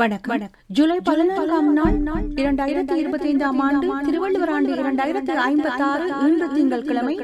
வணக்கம். ஜூலை பதினான்காம் நாள் இரண்டாயிரத்தி இருபத்தி ஐந்தாம் ஆண்டு திருவள்ளுவர் ஆண்டு இரண்டாயிரத்தி ஐம்பத்தி ஆறு இன்று திங்கள் கிழமை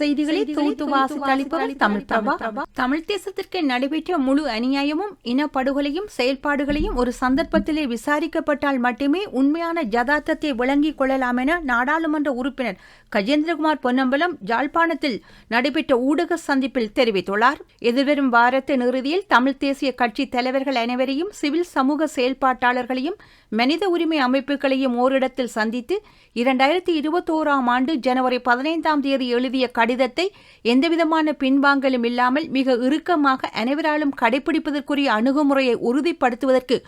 செய்திகளை தொகுத்து வாசித்தளிப்பவர் தமிழ் பிரபா. தமிழ் தேசத்திற்கு நடைபெற்ற முழு அநியாயமும் இனப்படுகொலையும் செயல்பாடுகளையும் ஒரு சந்தர்ப்பத்திலே விசாரிக்கப்பட்டால் மட்டுமே உண்மையான ஜதார்த்தத்தை விளங்கிக் கொள்ளலாம் என நாடாளுமன்ற உறுப்பினர் கஜேந்திரகுமார் பொன்னம்பலம் யாழ்ப்பாணத்தில் நடைபெற்ற ஊடக சந்திப்பில் தெரிவித்துள்ளார். எதிர்வரும் வாரத்தின் இறுதியில் தமிழ் தேசிய கட்சி தலைவர்கள் அனைவரையும் சிவில் சமூக செயல்பாட்டாளர்களையும் மனித உரிமை அமைப்புகளையும் ஓரிடத்தில் சந்தித்து இரண்டாயிரத்தி இருபத்தோராம் ஆண்டு ஜனவரி பதினைந்தாம் தேதி எழுதிய கடிதத்தை எந்தவிதமான பின்வாங்கலும் இல்லாமல் மிக இறுக்கமாக அனைவராலும் கடைபிடிப்பதற்குரிய அணுகுமுறையை உறுதிப்படுத்துவதற்கு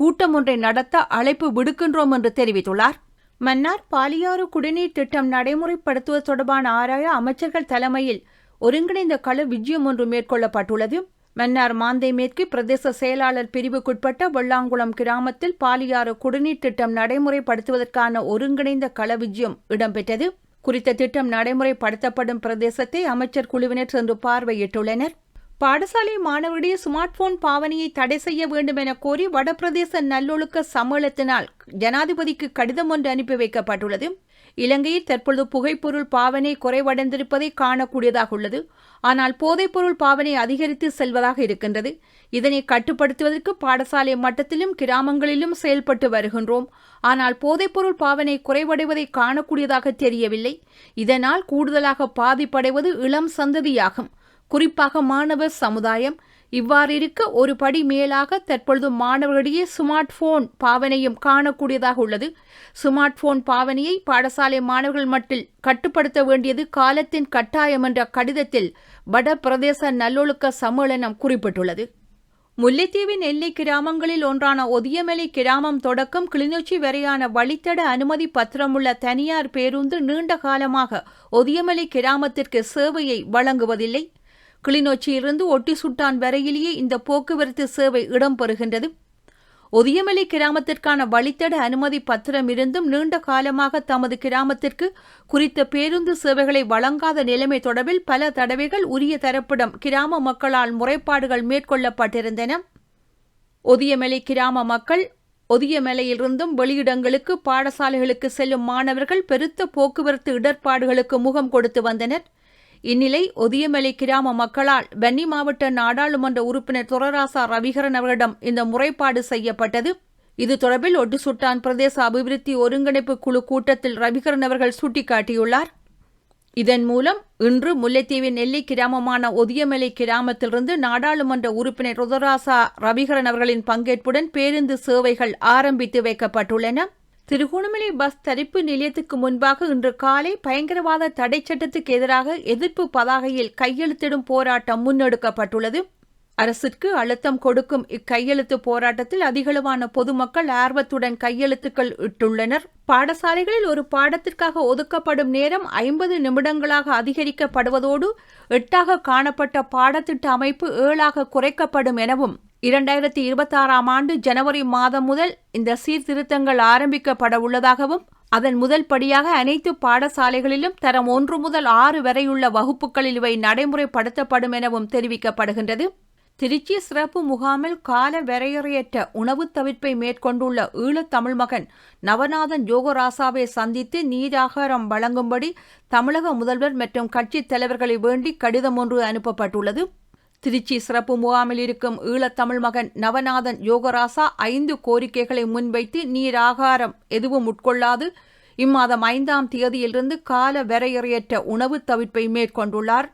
கூட்டம் ஒன்றை நடத்த அழைப்பு விடுக்கின்றோம் என்று தெரிவித்துள்ளார். மன்னார் பாலியாறு குடிநீர் திட்டம் நடைமுறைப்படுத்துவது தொடர்பான ஆராய அமைச்சர்கள் தலைமையில் ஒருங்கிணைந்த கள விஜயம் ஒன்று மேற்கொள்ளப்பட்டுள்ளது. மன்னார் மாந்தை மேற்கு பிரதேச செயலாளர் பிரிவுக்குட்பட்ட வெள்ளாங்குளம் கிராமத்தில் பாலியாறு குடிநீர் திட்டம் நடைமுறைப்படுத்துவதற்கான ஒருங்கிணைந்த களவிஜயம் இடம்பெற்றது. குறித்த திட்டம் நடைமுறைப்படுத்தப்படும் பிரதேசத்தை அமைச்சர் குழுவினர் சென்று பார்வையிட்டுள்ளனர். பாடசாலை மாணவர்களிடையே ஸ்மார்ட் போன் பாவனையை தடை செய்ய வேண்டும் என கோரி வடபிரதேச நல்லொழுக்க சம்மேளத்தினால் ஜனாதிபதிக்கு கடிதம் ஒன்று அனுப்பி வைக்கப்பட்டுள்ளது. இலங்கையில் தற்பொழுது புகைப்பொருள் பாவனை குறைவடைந்திருப்பதை காணக்கூடியதாக உள்ளது. ஆனால் போதைப்பொருள் பாவனை அதிகரித்து செல்வதாக இருக்கின்றது. இதனை கட்டுப்படுத்துவதற்கு பாடசாலை மட்டத்திலும் கிராமங்களிலும் செயல்பட்டு வருகின்றோம். ஆனால் போதைப்பொருள் பாவனை குறைவடைவதை காணக்கூடியதாக தெரியவில்லை. இதனால் கூடுதலாக பாதிப்படைவது இளம் சந்ததியாகும். குறிப்பாக மாணவர் சமுதாயம் இவ்வாறிருக்க ஒரு படி மேலாக தற்பொழுது மாணவர்களிடையே ஸ்மார்ட் போன் பாவனையும் காணக்கூடியதாக உள்ளது. ஸ்மார்ட் போன் பாவனையை பாடசாலை மாணவர்கள் மட்டில் கட்டுப்படுத்த வேண்டியது காலத்தின் கட்டாயம் என்ற கடிதத்தில் வட பிரதேச நல்லொழுக்க சம்மேளனம் குறிப்பிட்டுள்ளது. முல்லைத்தீவின் எல்லை கிராமங்களில் ஒன்றான ஒதியமலை கிராமம் தொடக்கம் கிளிநொச்சி வரையான வழித்தட அனுமதி பத்திரமுள்ள தனியார் பேருந்து நீண்ட காலமாக ஒதியமலை கிராமத்திற்கு சேவையை வழங்குவதில்லை. கிளிநொச்சியிலிருந்து ஒட்டி சுட்டான் வரையிலேயே இந்த போக்குவரத்து சேவை இடம்பெறுகின்றது. ஒதியமலை கிராமத்திற்கான வழித்தட அனுமதி பத்திரம் இருந்தும் நீண்ட காலமாக தமது கிராமத்திற்கு குறித்த பேருந்து சேவைகளை வழங்காத நிலைமை தொடர்பில் பல தடவைகள் உரிய தரப்பிடம் கிராம மக்களால் முறைப்பாடுகள் மேற்கொள்ளப்பட்டிருந்தன. ஒதியமலை கிராம மக்கள் ஒதியமலையிலிருந்தும் வெளியிடங்களுக்கு பாடசாலைகளுக்கு செல்லும் மாணவர்கள் பெருத்த போக்குவரத்து இடர்பாடுகளுக்கு முகம் கொடுத்து வந்தனர். இந்நிலை ஒதியமலை கிராம மக்களால் வன்னி மாவட்ட நாடாளுமன்ற உறுப்பினர் துரராசா ரவிகரன் அவர்களிடம் இந்த முறைப்பாடு செய்யப்பட்டது. இது தொடர்பில் ஒட்டு சுட்டான் பிரதேச அபிவிருத்தி ஒருங்கிணைப்பு குழு கூட்டத்தில் ரவிகரன் அவர்கள் சுட்டிக்காட்டியுள்ளார். இதன் மூலம் இன்று முல்லைத்தீவின் நெல்லை கிராமமான ஒதியமலை கிராமத்திலிருந்து நாடாளுமன்ற உறுப்பினர் ருதராசா ரவிகரன் அவர்களின் பங்கேற்புடன் பேருந்து சேவைகள் ஆரம்பித்து வைக்கப்பட்டுள்ளன. திருகோணமலை பஸ் தரிப்பு நிலையத்துக்கு முன்பாக இன்று காலை பயங்கரவாத தடை சட்டத்துக்கு எதிராக எதிர்ப்பு பதாகையில் கையெழுத்திடும் போராட்டம் முன்னெடுக்கப்பட்டுள்ளது. அரசிற்கு அழுத்தம் கொடுக்கும் இக்கையெழுத்து போராட்டத்தில் அதிகளவான பொதுமக்கள் ஆர்வத்துடன் கையெழுத்துக்கள் இட்டுள்ளனர். பாடசாலைகளில் ஒரு பாடத்திற்காக ஒதுக்கப்படும் நேரம் ஐம்பது நிமிடங்களாக அதிகரிக்கப்படுவதோடு எட்டாக காணப்பட்ட பாடத்திட்ட அமைப்பு ஏழாக குறைக்கப்படும் எனவும் இரண்டாயிரத்தி இருபத்தாறாம் ஆண்டு ஜனவரி மாதம் முதல் இந்த சீர்திருத்தங்கள் ஆரம்பிக்கப்பட உள்ளதாகவும் அதன் முதல் படியாக அனைத்து பாடசாலைகளிலும் தரம் ஒன்று முதல் ஆறு வரையுள்ள வகுப்புகளில் இவை நடைமுறைப்படுத்தப்படும் எனவும் தெரிவிக்கப்படுகின்றது. திருச்சி சிறப்பு முகாமில் கால வரையறையற்ற உணவு தவிர்ப்பை மேற்கொண்டுள்ள ஈழத் தமிழ் மகன் நவநாதன் யோகராசாவை சந்தித்து நீராகாரம் வழங்கும்படி தமிழக முதல்வர் மற்றும் கட்சித் தலைவர்களை வேண்டி கடிதம் ஒன்று அனுப்பப்பட்டுள்ளது. திருச்சி சிறப்பு முகாமில் இருக்கும் ஈழத்தமிழ் மகன் நவநாதன் யோகராசா ஐந்து கோரிக்கைகளை முன்வைத்து நீராகாரம் எதுவும் உட்கொள்ளாது. இம்மாதம் ஐந்தாம் தேதியிலிருந்து கால வரையறையற்ற உணவு தவிர்ப்பை மேற்கொண்டுள்ளார்.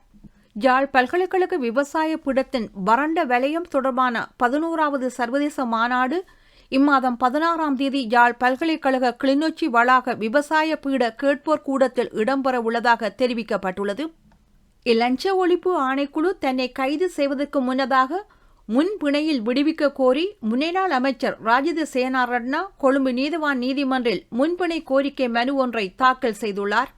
யாழ் பல்கலைக்கழக விவசாய பீடத்தின் வறண்ட வலயம் தொடர்பான பதினோராவது சர்வதேச மாநாடு இம்மாதம் பதினாறாம் தேதி யாழ் பல்கலைக்கழக கிளிநொச்சி வளாக விவசாய பீட கேட்போர் கூடத்தில் இடம்பெற உள்ளதாக தெரிவிக்கப்பட்டுள்ளது. இலஞ்ச ஒழிப்பு ஆணைக்குழு தன்னை கைது செய்வதற்கு முன்னதாக முன்பிணையில் விடுவிக்க கோரி முன்னாள் அமைச்சர் ராஜித சேனாரட்னா கொழும்பு நீதவான் நீதிமன்றில் முன்பிணை கோரிக்கை மனு ஒன்றை தாக்கல் செய்துள்ளார்.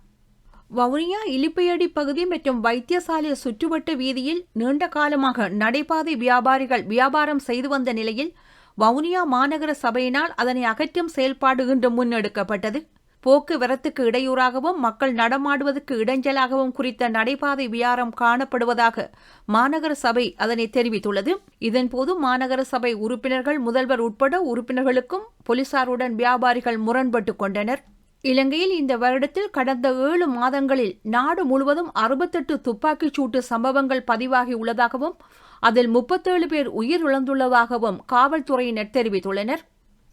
வவுனியா இலிப்பையடி பகுதி மற்றும் வைத்தியசாலை சுற்றுவட்ட வீதியில் நீண்ட காலமாக நடைபாதை வியாபாரிகள் வியாபாரம் செய்து வந்த நிலையில் வவுனியா மாநகர சபையினால் அதனை அகற்றும் செயல்பாடு இன்று முன்னெடுக்கப்பட்டது. போக்குவரத்துக்கு இடையூறாகவும் மக்கள் நடமாடுவதற்கு இடைஞ்சலாகவும் குறித்த நடைபாதை வியாரம் காணப்படுவதாக மாநகர சபை அதனை தெரிவித்துள்ளது. இதன்போது மாநகர சபை உறுப்பினர்கள் முதல்வர் உட்பட உறுப்பினர்களுக்கும் போலீசாருடன் வியாபாரிகள் முரண்பட்டுக் கொண்டனர். இலங்கையில் இந்த வருடத்தில் கடந்த ஏழு மாதங்களில் நாடு முழுவதும் அறுபத்தெட்டு துப்பாக்கிச் சூட்டு சம்பவங்கள் பதிவாகி உள்ளதாகவும் அதில் முப்பத்தேழு பேர் உயிரிழந்துள்ளதாகவும் காவல்துறையினர் தெரிவித்துள்ளனர்.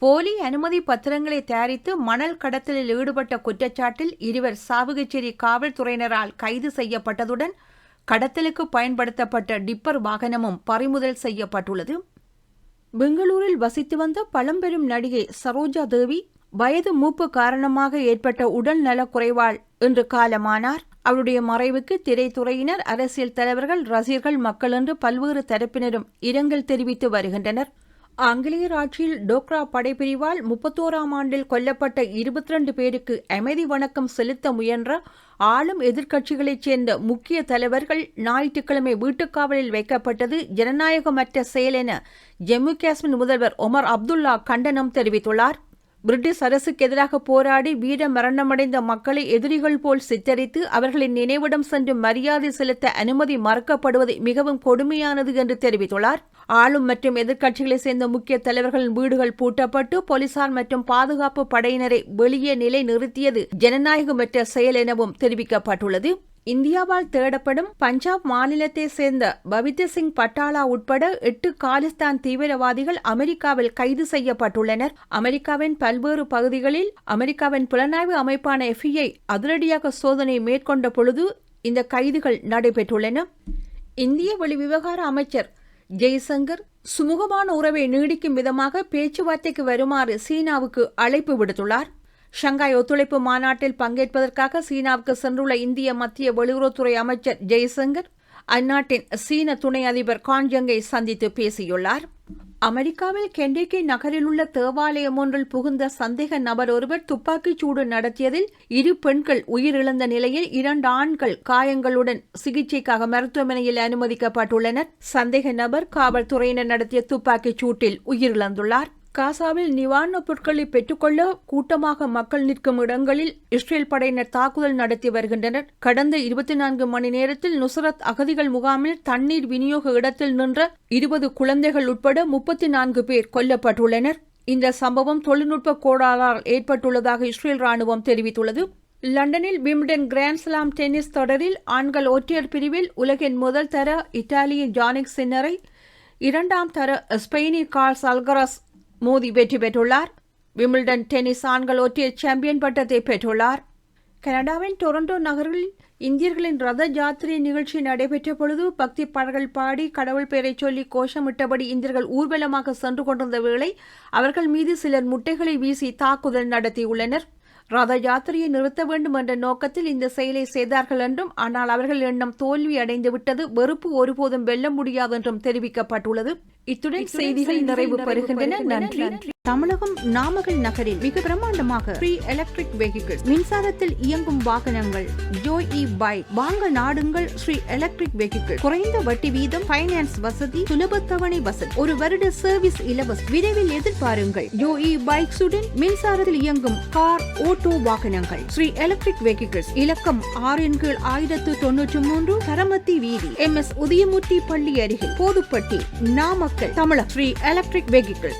போலி அனுமதி பத்திரங்களை தயாரித்து மணல் கடத்தலில் ஈடுபட்ட குற்றச்சாட்டில் இருவர் சாவுகச்சேரி காவல்துறையினரால் கைது செய்யப்பட்டதுடன் கடத்தலுக்கு பயன்படுத்தப்பட்ட டிப்பர் வாகனமும் பறிமுதல் செய்யப்பட்டுள்ளது. பெங்களூரில் வசித்து வந்த பழம்பெரும் நடிகை சரோஜா தேவி வயது மூப்பு காரணமாக ஏற்பட்ட உடல் நலக்குறைவால் இன்று காலமானார். அவருடைய மறைவுக்கு திரைத்துறையினர் அரசியல் தலைவர்கள் ரசிகர்கள் மக்கள் என்று பல்வேறு தரப்பினரும் இரங்கல் தெரிவித்து வருகின்றனர். ஆங்கிலேயர் ஆட்சியில் டோக்ரா படைப்பிரிவால் முப்பத்தோராம் ஆண்டில் கொல்லப்பட்ட இருபத்தி ரெண்டு பேருக்கு அமைதி வணக்கம் செலுத்த முயன்ற ஆளும் எதிர்க்கட்சிகளைச் சேர்ந்த முக்கிய தலைவர்கள் ஞாயிற்றுக்கிழமை வீட்டுக்காவலில் வைக்கப்பட்டது ஜனநாயகமற்ற செயல் என ஜம்மு காஷ்மீர் முதல்வர் ஒமர் அப்துல்லா கண்டனம் தெரிவித்துள்ளார். பிரிட்டிஷ் அரசுக்கு எதிராக போராடி வீர மரணமடைந்த மக்களை எதிரிகள் போல் சித்தரித்து அவர்களின் நினைவிடம் சென்று மரியாதை செலுத்த அனுமதி மறுக்கப்படுவது மிகவும் கொடுமையானது என்று தெரிவித்துள்ளார். ஆளும் மற்றும் எதிர்க்கட்சிகளை சேர்ந்த முக்கிய தலைவர்களின் வீடுகள் பூட்டப்பட்டு போலீசார் மற்றும் பாதுகாப்பு படையினரை வெளியே நிலை நிறுத்தியது ஜனநாயகமற்ற செயல் எனவும் தெரிவிக்கப்பட்டுள்ளது. இந்தியாவால் தேடப்படும் பஞ்சாப் மாநிலத்தை சேர்ந்த பவித்ய சிங் பட்டாலா உட்பட எட்டு காலிஸ்தான் தீவிரவாதிகள் அமெரிக்காவில் கைது செய்யப்பட்டுள்ளனர். அமெரிக்காவின் பல்வேறு பகுதிகளில் அமெரிக்காவின் புலனாய்வு அமைப்பான எஃப்இஐ அதிரடியாக சோதனை மேற்கொண்ட பொழுது இந்த கைதுகள் நடைபெற்றுள்ளன. இந்திய வெளிவிவகார அமைச்சர் ஜெய்சங்கர் சுமூகமான உறவை நீடிக்கும் விதமாக பேச்சுவார்த்தைக்கு வருமாறு சீனாவுக்கு அழைப்பு விடுத்துள்ளார். ஷங்காய் ஒத்துழைப்பு மாநாட்டில் பங்கேற்பதற்காக சீனாவுக்கு சென்றுள்ள இந்திய மத்திய வெளியுறவுத்துறை அமைச்சர் ஜெய்சங்கர் அந்நாட்டின் சீன துணை அதிபர் கான்ஜங்கை சந்தித்து பேசியுள்ளார். அமெரிக்காவில் கெண்டேக்கி நகரில் உள்ள தேவாலயம் ஒன்றில் புகுந்த சந்தேக நபர் ஒருவர் துப்பாக்கிச் சூடு நடத்தியதில் இரு பெண்கள் உயிரிழந்த நிலையில் இரண்டு ஆண்கள் காயங்களுடன் சிகிச்சைக்காக மருத்துவமனையில் அனுமதிக்கப்பட்டுள்ளனர். சந்தேக நபர் காவல்துறையினர் நடத்திய துப்பாக்கிச் சூட்டில் உயிரிழந்துள்ளார். காசாவில் நிவாரணப் பொருட்களை பெற்றுக்கொள்ள கூட்டமாக மக்கள் நிற்கும் இடங்களில் இஸ்ரேல் படையினர் தாக்குதல் நடத்தி வருகின்றனர். கடந்த இருபத்தி நான்கு மணி நேரத்தில் நுசரத் அகதிகள் முகாமில் தண்ணீர் விநியோக இடத்தில் நின்ற இருபது குழந்தைகள் உட்பட முப்பத்தி நான்கு பேர் கொல்லப்பட்டுள்ளனர். இந்த சம்பவம் தொழில்நுட்ப கோளாறால் ஏற்பட்டுள்ளதாக இஸ்ரேல் ராணுவம் தெரிவித்துள்ளது. லண்டனில் விம்டன் கிராண்ட்ஸ்லாம் டென்னிஸ் தொடரில் ஆண்கள் ஒற்றையர் பிரிவில் உலகின் முதல் தர இத்தாலியின் ஜானிக் சின்னரை இரண்டாம் தர ஸ்பெயினின் கார்ஸ் அல்கராஸ் மோதி வெற்றி பெற்றுள்ளார். விமில்டன் டென்னிஸ் ஆண்கள் ஒற்றையர் சாம்பியன் பட்டத்தை பெற்றுள்ளார். கனடாவின் டொரண்டோ நகரில் இந்தியர்களின் ரத ஜாத்திரை நிகழ்ச்சி நடைபெற்ற பொழுது பக்தி பாடல்கள் பாடி கடவுள் பெயரை சொல்லி கோஷமிட்டபடி இந்தியர்கள் ஊர்வலமாக சென்று கொண்டிருந்த வேளை அவர்கள் மீது சிலர் முட்டைகளை வீசி தாக்குதல் நடத்தியுள்ளனர். ரத யாத்திரையை நிறுத்த வேண்டும் என்ற நோக்கத்தில் இந்த செயலை செய்தார்கள் என்றும் ஆனால் அவர்கள் எண்ணம் தோல்வி அடைந்து விட்டது வெறுப்பு ஒருபோதும் வெல்ல முடியாது என்றும் தெரிவிக்கப்பட்டுள்ளது. இத்துடன் செய்திகள் நிறைவு பெறுகின்றன. நன்றி தமிழகம் நாமக்கல் நகரில் மிக பிரமாண்டமாக ஃப்ரீ எலக்ட்ரிக் வெஹிக்கிள் மின்சாரத்தில் இயங்கும் வாகனங்கள் ஜோய் இ பைக் வாங்க நாடுங்கள் ஸ்ரீ எலக்ட்ரிக் வெஹிக்கிள் குறைந்த வட்டி வீதம் பைனான்ஸ் வசதி சுலப தவணை வசதி ஒரு வருட சர்வீஸ் இலவசம் விரைவில் எதிர்பாருங்கள். ஜோஇ பைக்ஸுடன் மின்சாரத்தில் இயங்கும் கார் ஓட்டோ வாகனங்கள் ஸ்ரீ எலக்ட்ரிக் வெஹிக்கிள்ஸ் இலக்கம் ஆறின் கீழ் ஆயிரத்து தொன்னூற்று மூன்று கரமத்தி வீதி எம் எஸ் உதயமூர்த்தி பள்ளி அருகில் போதுப்பட்டி நாமக்கல். மக்கள் தமிழக ஸ்ரீ எலக்ட்ரிக் வெஹிக்கிள்